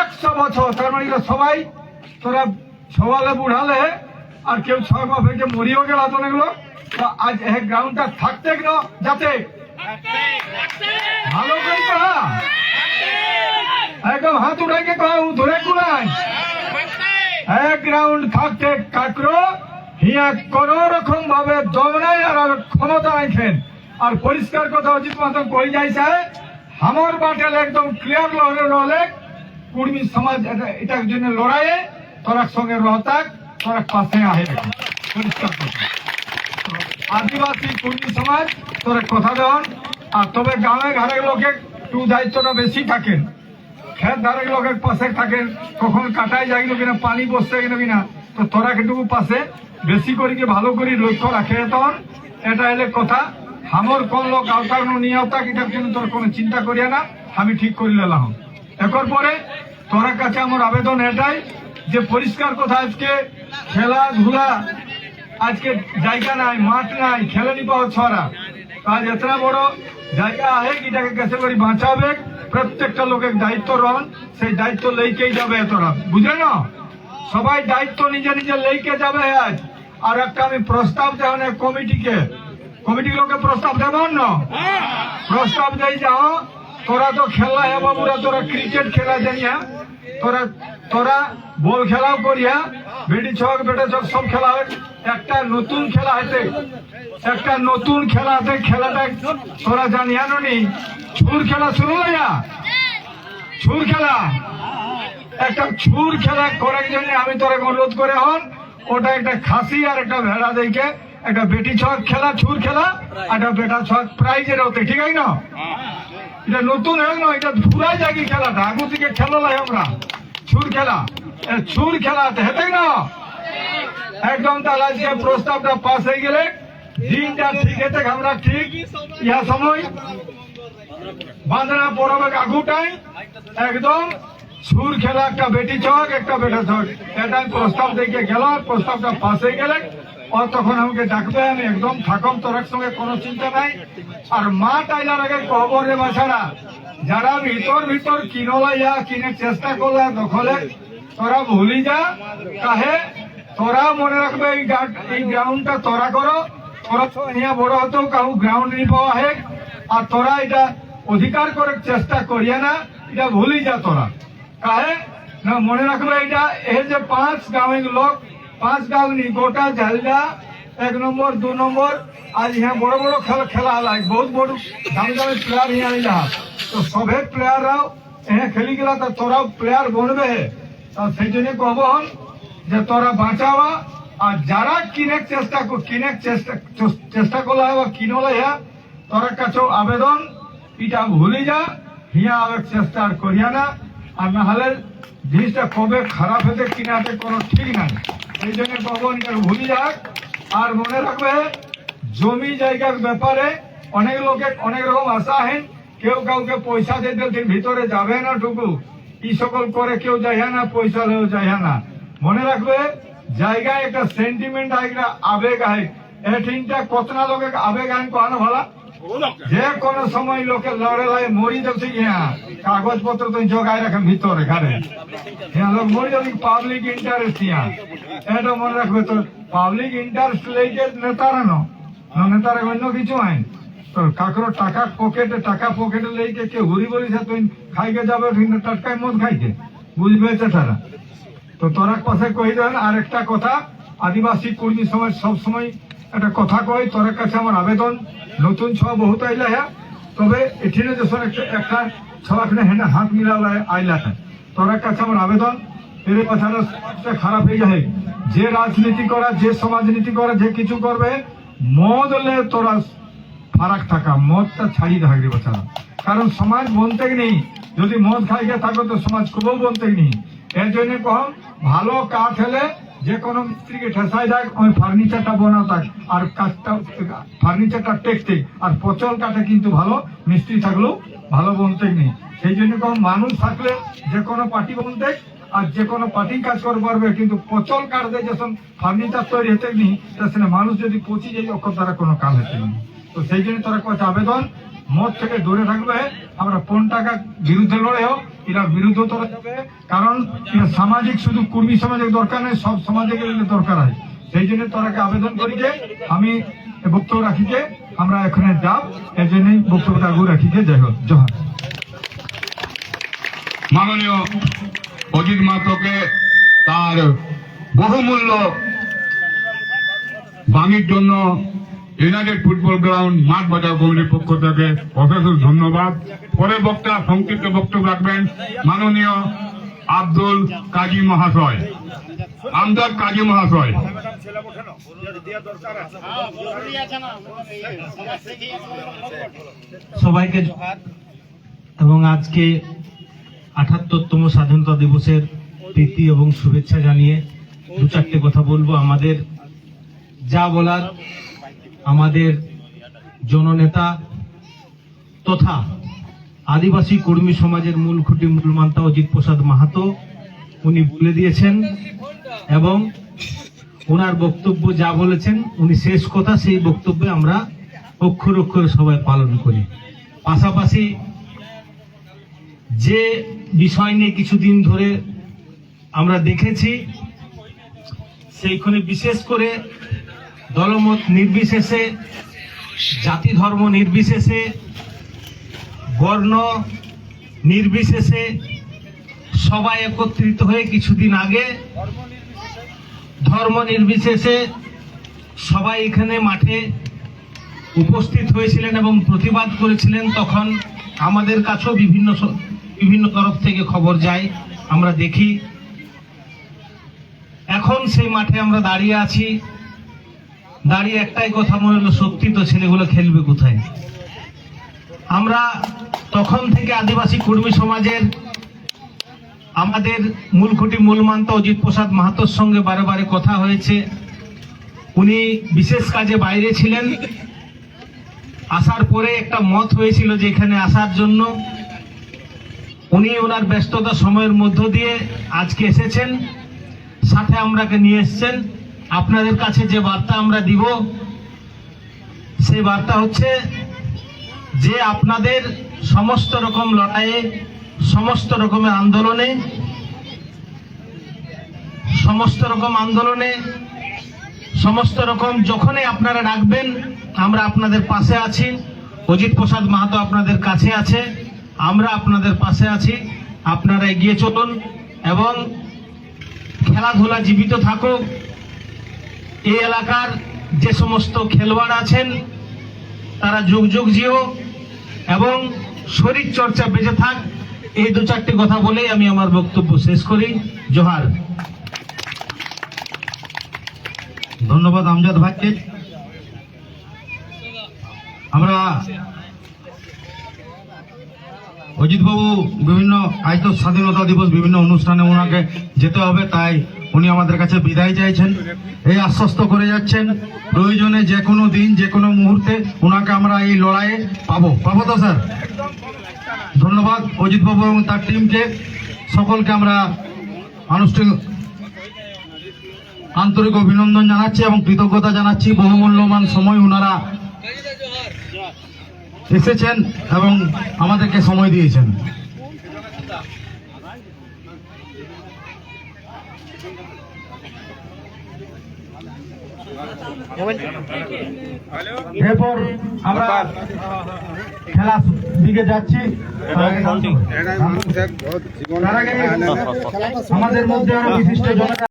একশো বছর। তার মানে সবাই তোরা সবালে বুড়ালে, আর কেউ ছয় হয়ে মরিও গেল তো এগুলো। আজ এই গ্রাউন্ডটা থাকতে গেল যাতে ভালো করে কহা একদম হাত উঠাইকে কহা ধরে কুলাই এক গ্রাউন্ড থাকতে কাকরো, হিয়া কোন রকম ভাবে দম নাই আর আর ক্ষমতা রাখেন আর পরিষ্কার কথা অজিত মাতন কই যাইছে আমার বাটেল একদম ক্লিয়ার রলে কুর্মী সমাজ এটা- এটার জন্য লড়াইয়ে তোরা সঙ্গে রহতাক, তোরা পাশে আহে। আদিবাসী কুর্মী সমাজ, তোরা কথা দেন আর তবে গ্রামে ঘরে লোকে একটু দায়িত্বটা বেশি থাকেন খেত ধারে লোকের পাশে থাকেন কখন কাটাই যাইল কিনা, পানি বসছে কিনা কিনা, তো তোরা কেটুকু পাশে। বেশি করে ভালো করে লক্ষ্য রাখে। তখন এটা এলে কথা। আমার কোন লোক আওতার নিয়ে আওতাক এটার জন্য তোর কোনো চিন্তা করিয়া না, আমি ঠিক করে নিলাম। এরপর পরে তোর কাছে আমার আবেদন এটাই যে পরিষ্কার কথা আজকে খেলাধুলা, আজকে জায়গা নাই, মাঠ নাই খেলে নি পাওয়া ছড়া। আজ এতটা বড় জায়গা আহে এটাকে কেসে করে বাঁচাবে? প্রত্যেকটা লোকের দায়িত্ব রন সেই দায়িত্ব লেইকেই যাবে এতটা। বুঝলে না? সবাই দায়িত্ব নিজে নিজে লেইকে যাবে আজ। আর একটা আমি প্রস্তাব দেওয়া কমিটিকে। কমিটি লোকে প্রস্তাব দেব প্রস্তাব দেই যাও তোরা তো খেলা হে বাবুরা তোরা ক্রিকেট খেলা জানিয়া তোরা তোরা বল খেলাও করিয়া বেটি ছক, বেটা ছক, সব খেলা হয়। একটা নতুন খেলা হইতে, একটা নতুন খেলা আছে খেলাটা তোরা জানিয়া নি ছুর খেলা শুরু হইয়া ছুর খেলা? একটা ছুর খেলা করার জন্য আমি তোরা অনুরোধ করে হন, ওটা একটা খাসি আর একটা ভেড়া দেখে একটা বেটি ছক খেলা ছুর খেলা, একটা বেটা ছক প্রাইজের হতে ঠিক আছে না? এটা নতুন হয়ে না, এটা পুরাই জায়গা খেলাটা। আগু থেকে খেলা লাই আমরা। ছুর খেলা। ছুর খেলা হেতে না? একদম তাহলে আজকে প্রস্তাবটা পাস হয়ে গেলে দিনটা ঠিক আছে, আমরা ঠিক ইহা সময়। বাঁধনা পড়াবে আগুটাই একদম সুর খেলা, একটা বেটি ছক, একটা বেটা ছক। এটা প্রস্তাব দেখে গেল, প্রস্তাবটা পাশে গেলে ও তখন আমাকে ডাকবে, আমি একদম থাকম তোর সঙ্গে কোনো চিন্তা নাই। আর মা টাইলার আগে কবর রে বাছারা, যারা ভিতর ভিতর কিনলা যা কিনে চেষ্টা করলে, দখলে, তোরা ভুলি যা, কাহে, তোরা মনে রাখবে এই এই গ্রাউন্ডটা তোরা করো, তোরা ইয়া বড় হতো কাউ গ্রাউন্ড নি পাওয়া হেক, আর তোরা এটা অধিকার করে চেষ্টা করিয়া না, এটা ভুলি যা তোরা। কাহে, না মনে রাখবে এটা, এ যে পাঁচ গাঁয়ের লোক পাঁচ গাঁও নি গোটা ঝালদা, এক নম্বর, দু নম্বর আজ হ্যাঁ বড় বড় খেলা খেলা হলা বহুত বড় দামি দামি প্লেয়ার হিয়া আইলা তো সবে প্লেয়াররাও হ্যাঁ খেলি গেলা, তা তোরাও প্লেয়ার বনবে। সেই জন্য কব হন যে তোরা বাঁচাওয়া, আর যারা কিনে চেষ্টা কর কিনে চেষ্টা চেষ্টা করলে বা কিনলে হ্যাঁ তোর কাছেও আবেদন এটা ভুলি যা, হিয়া আবেগ চেষ্টা আর করিয়া না। আর না হলে জিনিসটা কবে খারাপ হতে কিনাতে কোনো ঠিক নাই। কখন এটা ভুলি যাক। আর মনে রাখবে, জমি জায়গার ব্যাপারে অনেক লোকে অনেক রকম আশা হেন কেউ কাউকে পয়সা দিতে দিন ভিতরে যাবে না টুকু। ই সকল করে কেউ যায় না, পয়সা লেও যায় না। মনে রাখবে, জায়গায় একটা সেন্টিমেন্ট একটা আবেগ আহে। এঠিনটা কতনা লোকে আবেগ আইন কহানো ভালা? যে কোন সময় লোকে লড়ে লাগে মরি যাচ্ছে হ্যাঁ কাগজপত্র তো জোগায় রাখেন ভিতরে, ঘরে। হ্যাঁ লোক মরি যাবে পাবলিক ইন্টারেস্ট ইয়া। এটা মনে রাখবে তো পাবলিক ইন্টারেস্ট লেগে নেতারা ন। নেতারা অন্য কিছু আইন। তো কাকরো টাকা পকেটে টাকা পকেটে লেগে কে ঘুরি বলি তুই খাইকে যাবে টাটকায় মদ খাইকে? বুঝবে তারা। তো তোরা পাশে কই দেন আর একটা কথা, আদিবাসী কর্মী সমাজ সব সময় একটা কথা কই, তোর কাছে আমার আবেদন, নতুন ছ বহুত আইলা হ্যাঁ? তবে এখানে যে শোন, একটা ছখানে হেনা হাত মিলালা আইলা হ্যাঁ। তোর কাছে আমার আবেদন এর কথাটা সমাজটা খারাপ হয়ে যায়। যে রাজনীতি করা, যে সমাজনীতি করা, যে কিছু করবে, মদ লে তোরা ফারাক থাকা, মদটা ছাড়িয়ে থাকবে বাচ্চারা কারণ সমাজ বনতে নেই। যদি মদ খাইকে থাকো, তো সমাজ খুবও বনতে নেই। এর জন্য কম ভালো কাঠ হলে যে কোনো মিস্ত্রিকে ঠেসাই দেয় ওই ফার্নিচারটা বানাও থাক আর কাঠটা ফার্নিচারটা টেকতে আর পচল কাঠে কিন্তু ভালো, মিস্ত্রি থাকলেও ভালো বনতে নেই। সেই জন্য কম মানুষ থাকলে যে কোনো পার্টি বনতে, আর যে কোনো পার্টি কাজ করতে পারবে, কিন্তু পচল কাঠ দিয়ে যখন ফার্নিচার তৈরি হতে নেই তা সেটা মানুষ যদি পচি যায় অক্ষর দ্বারা কোনো কাজ হতে নেই। তো সেই জন্য তারা কাছে আবেদন মদ থেকে দূরে থাকবে। আমরা পণ টাকা বিরুদ্ধে লড়েও এরা বিরুদ্ধে তোলা যাবে। কারণ সামাজিক, শুধু কর্মী সমাজের দরকার নেই সব সমাজে গেলে দরকার হয়। সেই জন্য তোরাকে আবেদন করি যে, আমি বক্তব্য রাখিকে আমরা এখানে যাব। এই জন্যই বক্তব্যটা আগু রাখিকে যাই হোক, জহার। মাননীয় অজিত মাহাতোকে তার বহুমূল্য বাণীর জন্য ইউনাইটেড ফুটবল গ্রাউন্ড মাঠ বাজার কমিটির পক্ষ থেকে অশেষ ধন্যবাদ। পরে বক্তা, সংক্ষিপ্ত বক্তব্য রাখবেন মাননীয় আব্দুল কাজী মহাশয়। আমদাদ কাজী মহাশয়। সবাইকে এবং আজকে আঠাত্তরতম স্বাধীনতা দিবসের প্রীতি এবং শুভেচ্ছা জানিয়ে দু চারটে কথা বলব। আমাদের যা বলার আমাদের জননেতা তথা আদিবাসী কর্মী সমাজের মূল খুঁটি মূল মান্তা অজিত প্রসাদ মাহাতো, উনি বলে দিয়েছেন এবং ওনার বক্তব্য যা বলেছেন, উনি শেষ কথা সেই বক্তব্যে আমরা অক্ষর অক্ষরে সবাই পালন করি। পাশাপাশি যে বিষয় নিয়ে কিছুদিন ধরে আমরা দেখেছি, সেইখানে বিশেষ করে দলমত নির্বিশেষে, জাতি ধর্ম নির্বিশেষে, বর্ণ নির্বিশেষে সবাই একত্রিত হয়ে কিছুদিন আগে ধর্ম নির্বিশেষে সবাই এখানে মাঠে উপস্থিত হয়েছিলেন এবং প্রতিবাদ করেছিলেন। তখন আমাদের কাছেও বিভিন্ন বিভিন্ন তরফ থেকে খবর যায়, আমরা দেখি। এখন সেই মাঠে আমরা দাঁড়িয়ে আছি। দাঁড়িয়ে একটাই কথা মনে হলো, সত্যি তো ছেলেগুলো খেলবে কোথায়? আমরা তখন থেকে আদিবাসী কর্মী সমাজের আমাদের মূলখুঁটি মূলমান্ত অজিত প্রসাদ মাহাতোর সঙ্গে বারে বারে কথা হয়েছে। উনি বিশেষ কাজে বাইরে ছিলেন। আসার পরে একটা মত হয়েছিল যে এখানে আসার জন্য। উনি ওনার ব্যস্ততা সময়ের মধ্য দিয়ে আজকে এসেছেন, সাথে আমরাকে নিয়ে এসেছেন। আপনাদের কাছে যে বার্তা আমরা দিব সেই বার্তা হচ্ছে যে আপনাদের সমস্ত রকম লড়াইয়ে, সমস্ত রকমের আন্দোলনে, সমস্ত রকম আন্দোলনে, সমস্ত রকম যখনই আপনারা ডাকবেন আমরা আপনাদের পাশে আছি। অজিত প্রসাদ মাহাতো আপনাদের কাছে আছে। আমরা আপনাদের পাশে আছি। আপনারা এগিয়ে চলুন এবং খেলাধুলা জীবিত থাকুক। এই এলাকার যে সমস্ত খেলোয়াড় আছেন, তারা যুগ যুগ জিও এবং শরীর চর্চা বেঁচে থাক, এই দু চারটি কথা বলেই আমি আমার বক্তব্য শেষ করি। জোহার। ধন্যবাদ আমজাদ ভাইকে। আমরা অজিত বাবু বিভিন্ন আজ তো স্বাধীনতা দিবস বিভিন্ন অনুষ্ঠানে ওনাকে যেতে হবে, তাই উনি আমাদের কাছে বিদায় চাইছেন। এই আশ্বস্ত করে যাচ্ছেন, প্রয়োজনে যে কোনো দিন যে কোনো মুহূর্তে ওনাকে আমরা এই লড়াইয়ে পাবো। পাবো তো, স্যার? ধন্যবাদ অজিত বাবু এবং তার টিমকে। সকলকে আমরা আনুষ্ঠানিক আন্তরিক অভিনন্দন জানাচ্ছি এবং কৃতজ্ঞতা জানাচ্ছি। বহুমূল্যবান সময় ওনারা এসেছেন এবং আমাদেরকে সময় দিয়েছেন। এরপর আমরা খেলা দিকে যাচ্ছি। আমাদের মধ্যে আরও বিশিষ্ট জনেরা